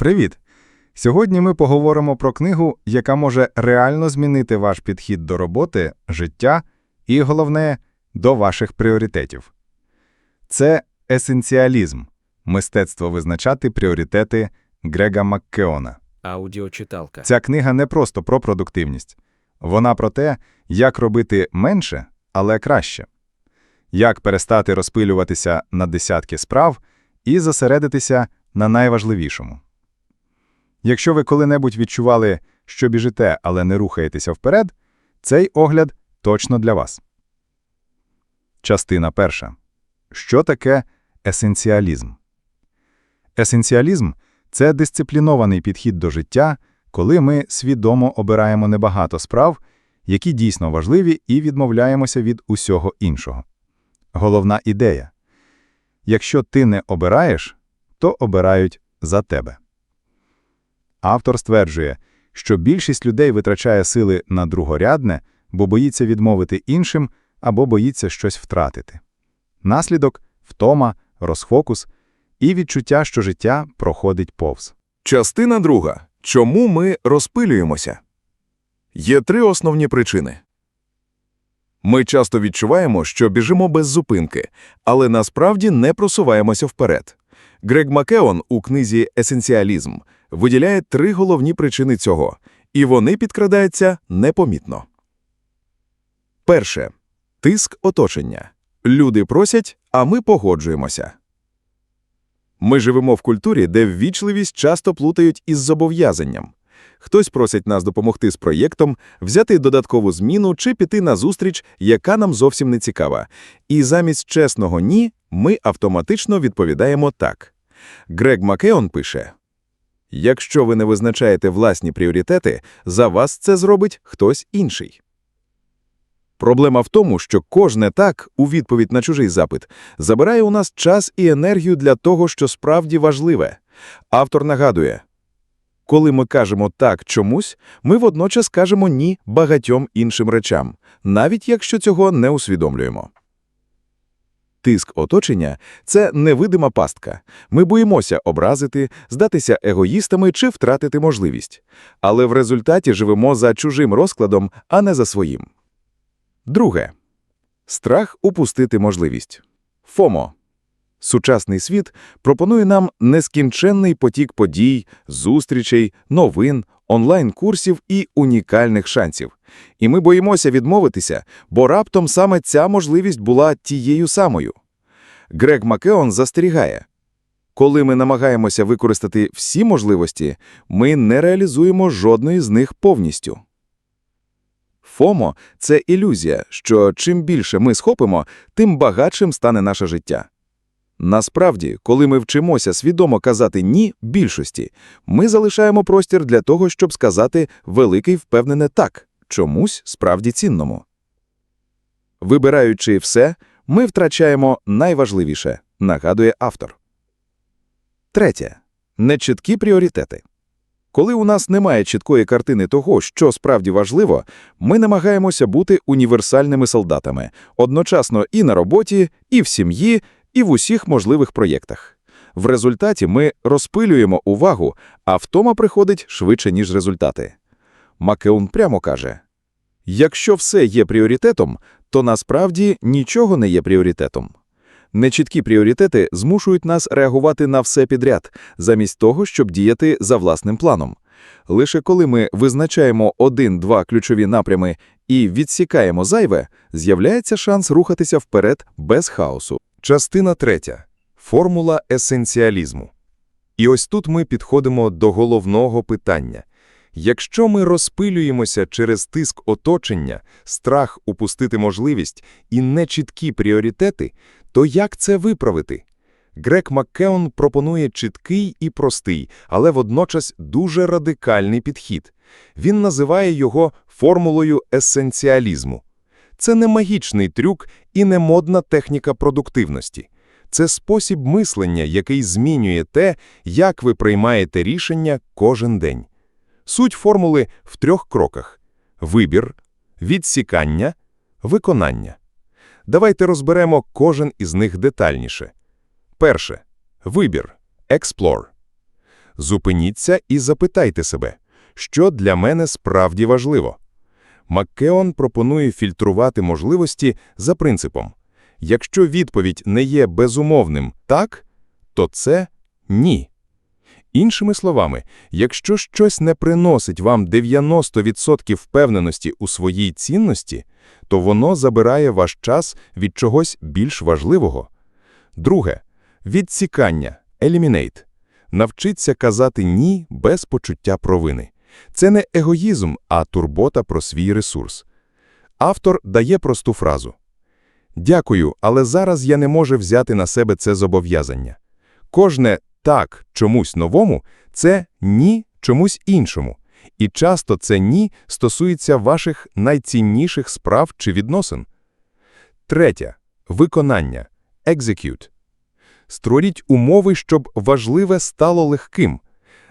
Привіт! Сьогодні ми поговоримо про книгу, яка може реально змінити ваш підхід до роботи, життя і, головне, до ваших пріоритетів. Це есенціалізм мистецтво визначати пріоритети Грега Маккеона. Аудіочиталка. Ця книга не просто про продуктивність. Вона про те, як робити менше, але краще. Як перестати розпилюватися на десятки справ і зосередитися на найважливішому. Якщо ви коли-небудь відчували, що біжите, але не рухаєтеся вперед, цей огляд точно для вас. Частина перша. Що таке есенціалізм? Есенціалізм – це дисциплінований підхід до життя, коли ми свідомо обираємо небагато справ, які дійсно важливі, і відмовляємося від усього іншого. Головна ідея – якщо ти не обираєш, то обирають за тебе. Автор стверджує, що більшість людей витрачає сили на другорядне, бо боїться відмовити іншим або боїться щось втратити. Наслідок – втома, розфокус і відчуття, що життя проходить повз. Частина друга. Чому ми розпилюємося? Є три основні причини. Ми часто відчуваємо, що біжимо без зупинки, але насправді не просуваємося вперед. Грег Макеон у книзі «Есенціалізм» виділяє три головні причини цього, і вони підкрадаються непомітно. Перше. Тиск оточення. Люди просять, а ми погоджуємося. Ми живемо в культурі, де ввічливість часто плутають із зобов'язанням. Хтось просить нас допомогти з проєктом, взяти додаткову зміну чи піти на зустріч, яка нам зовсім не цікава. І замість чесного «ні» ми автоматично відповідаємо «так». Грег Макеон пише, «Якщо ви не визначаєте власні пріоритети, за вас це зробить хтось інший». Проблема в тому, що кожне «так» у відповідь на чужий запит забирає у нас час і енергію для того, що справді важливе. Автор нагадує, коли ми кажемо «так» чомусь, ми водночас кажемо «ні» багатьом іншим речам, навіть якщо цього не усвідомлюємо. Тиск оточення – це невидима пастка. Ми боїмося образити, здатися егоїстами чи втратити можливість. Але в результаті живемо за чужим розкладом, а не за своїм. Друге. Страх упустити можливість. ФОМО. Сучасний світ пропонує нам нескінченний потік подій, зустрічей, новин, онлайн-курсів і унікальних шансів. І ми боїмося відмовитися, бо раптом саме ця можливість була тією самою. Грег Макеон застерігає. Коли ми намагаємося використати всі можливості, ми не реалізуємо жодної з них повністю. ФОМО – це ілюзія, що чим більше ми схопимо, тим багатшим стане наше життя. Насправді, коли ми вчимося свідомо казати «ні» більшості, ми залишаємо простір для того, щоб сказати великий впевнене «так» чомусь справді цінному. Вибираючи все, ми втрачаємо найважливіше, нагадує автор. Третє. Нечіткі пріоритети. Коли у нас немає чіткої картини того, що справді важливо, ми намагаємося бути універсальними солдатами, одночасно і на роботі, і в сім'ї, і в усіх можливих проєктах. В результаті ми розпилюємо увагу, а втома приходить швидше, ніж результати. Макеун прямо каже, якщо все є пріоритетом, то насправді нічого не є пріоритетом. Нечіткі пріоритети змушують нас реагувати на все підряд, замість того, щоб діяти за власним планом. Лише коли ми визначаємо один-два ключові напрями і відсікаємо зайве, з'являється шанс рухатися вперед без хаосу. Частина третя. Формула есенціалізму. І ось тут ми підходимо до головного питання. Якщо ми розпилюємося через тиск оточення, страх упустити можливість і нечіткі пріоритети, то як це виправити? Грек Маккеон пропонує чіткий і простий, але водночас дуже радикальний підхід. Він називає його формулою есенціалізму. Це не магічний трюк і не модна техніка продуктивності. Це спосіб мислення, який змінює те, як ви приймаєте рішення кожен день. Суть формули в трьох кроках – вибір, відсікання, виконання. Давайте розберемо кожен із них детальніше. Перше. Вибір – explore. Зупиніться і запитайте себе, що для мене справді важливо. Маккеон пропонує фільтрувати можливості за принципом. Якщо відповідь не є безумовним «так», то це «ні». Іншими словами, якщо щось не приносить вам 90% впевненості у своїй цінності, то воно забирає ваш час від чогось більш важливого. Друге. Відсікання – eliminate. Навчиться казати «ні» без почуття провини. Це не егоїзм, а турбота про свій ресурс. Автор дає просту фразу. «Дякую, але зараз я не можу взяти на себе це зобов'язання». Кожне «так» чомусь новому – це «ні» чомусь іншому. І часто це «ні» стосується ваших найцінніших справ чи відносин. Третє. Виконання. Execute. Створіть умови, щоб важливе стало легким.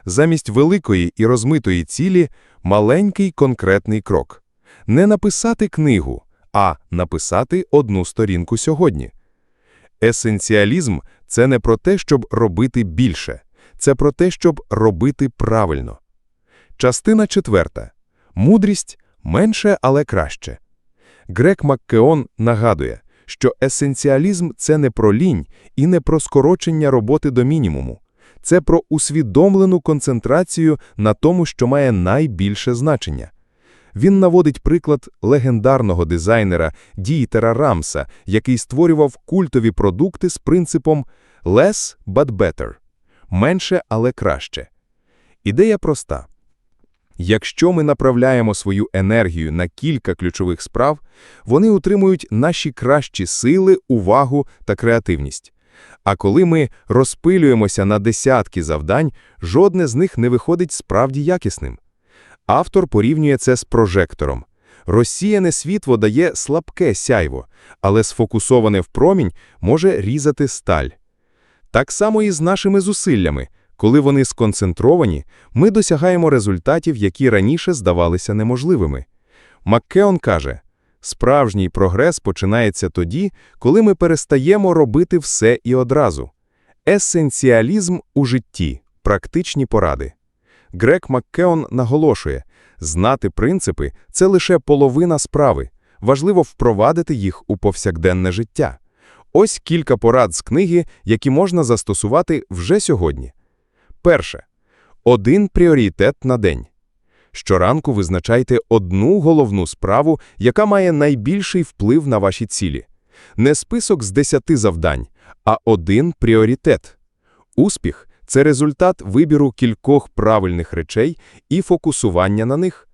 Замість великої і розмитої цілі – маленький конкретний крок. Не написати книгу, а написати одну сторінку сьогодні. Есенціалізм – це не про те, щоб робити більше. Це про те, щоб робити правильно. Частина четверта. Мудрість – менше, але краще. Грек Маккеон нагадує, що есенціалізм – це не про лінь і не про скорочення роботи до мінімуму. Це про усвідомлену концентрацію на тому, що має найбільше значення. Він наводить приклад легендарного дизайнера Дієтера Рамса, який створював культові продукти з принципом «less but better» – менше, але краще. Ідея проста. Якщо ми направляємо свою енергію на кілька ключових справ, вони утримують наші кращі сили, увагу та креативність. А коли ми розпилюємося на десятки завдань, жодне з них не виходить справді якісним. Автор порівнює це з прожектором. Розсіяне світло дає слабке сяйво, але сфокусоване в промінь може різати сталь. Так само і з нашими зусиллями. Коли вони сконцентровані, ми досягаємо результатів, які раніше здавалися неможливими. Маккеон каже, справжній прогрес починається тоді, коли ми перестаємо робити все і одразу. Есенціалізм у житті – практичні поради. Грек Маккеон наголошує, знати принципи – це лише половина справи. Важливо впровадити їх у повсякденне життя. Ось кілька порад з книги, які можна застосувати вже сьогодні. Перше. Один пріоритет на день. Щоранку визначайте одну головну справу, яка має найбільший вплив на ваші цілі. Не список з десяти завдань, а один пріоритет. Успіх – це результат вибіру кількох правильних речей і фокусування на них.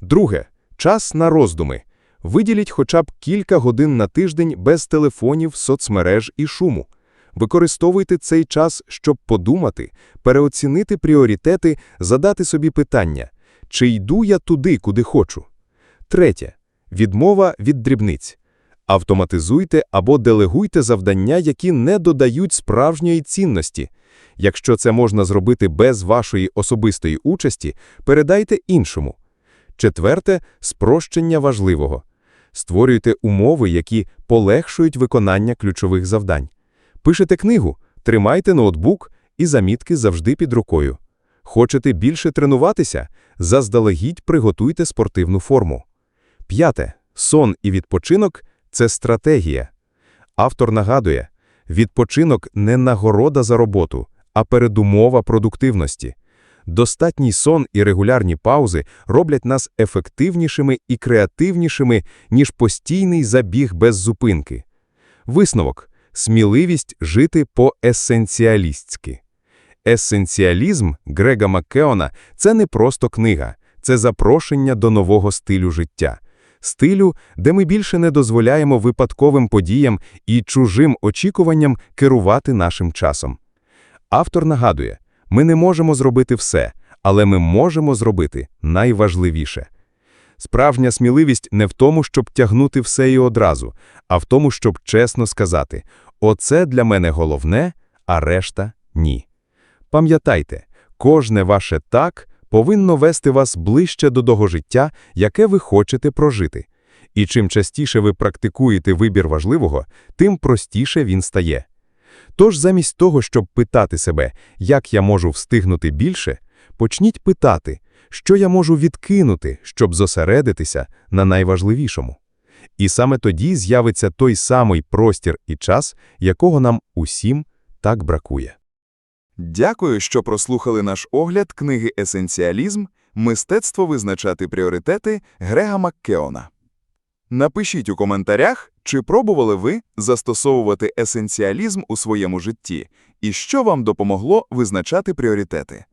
Друге. Час на роздуми. Виділіть хоча б кілька годин на тиждень без телефонів, соцмереж і шуму. Використовуйте цей час, щоб подумати, переоцінити пріоритети, задати собі питання, чи йду я туди, куди хочу. Третє. Відмова від дрібниць. Автоматизуйте або делегуйте завдання, які не додають справжньої цінності. Якщо це можна зробити без вашої особистої участі, передайте іншому. Четверте – спрощення важливого. Створюйте умови, які полегшують виконання ключових завдань. Пишете книгу, тримайте ноутбук і замітки завжди під рукою. Хочете більше тренуватися? Заздалегідь приготуйте спортивну форму. П'яте. Сон і відпочинок – це стратегія. Автор нагадує, відпочинок не нагорода за роботу, а передумова продуктивності. Достатній сон і регулярні паузи роблять нас ефективнішими і креативнішими, ніж постійний забіг без зупинки. Висновок – сміливість жити по-есенціалістськи. Есенціалізм Грега Маккеона – це не просто книга, це запрошення до нового стилю життя. Стилю, де ми більше не дозволяємо випадковим подіям і чужим очікуванням керувати нашим часом. Автор нагадує, ми не можемо зробити все, але ми можемо зробити найважливіше. Справжня сміливість не в тому, щоб тягнути все і одразу, а в тому, щоб чесно сказати «Оце для мене головне, а решта – ні». Пам'ятайте, кожне ваше «так» повинно вести вас ближче до того життя, яке ви хочете прожити. І чим частіше ви практикуєте вибір важливого, тим простіше він стає. Тож замість того, щоб питати себе, як я можу встигнути більше, почніть питати, що я можу відкинути, щоб зосередитися на найважливішому. І саме тоді з'явиться той самий простір і час, якого нам усім так бракує. Дякую, що прослухали наш огляд книги «Есенціалізм. Мистецтво визначати пріоритети» Грега Маккеона. Напишіть у коментарях, чи пробували ви застосовувати есенціалізм у своєму житті, і що вам допомогло визначати пріоритети.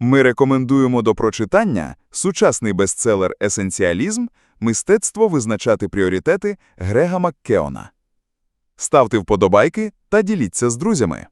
Ми рекомендуємо до прочитання сучасний бестселер «Есенціалізм. Мистецтво визначати пріоритети» Грега Маккеона. Ставте вподобайки та діліться з друзями.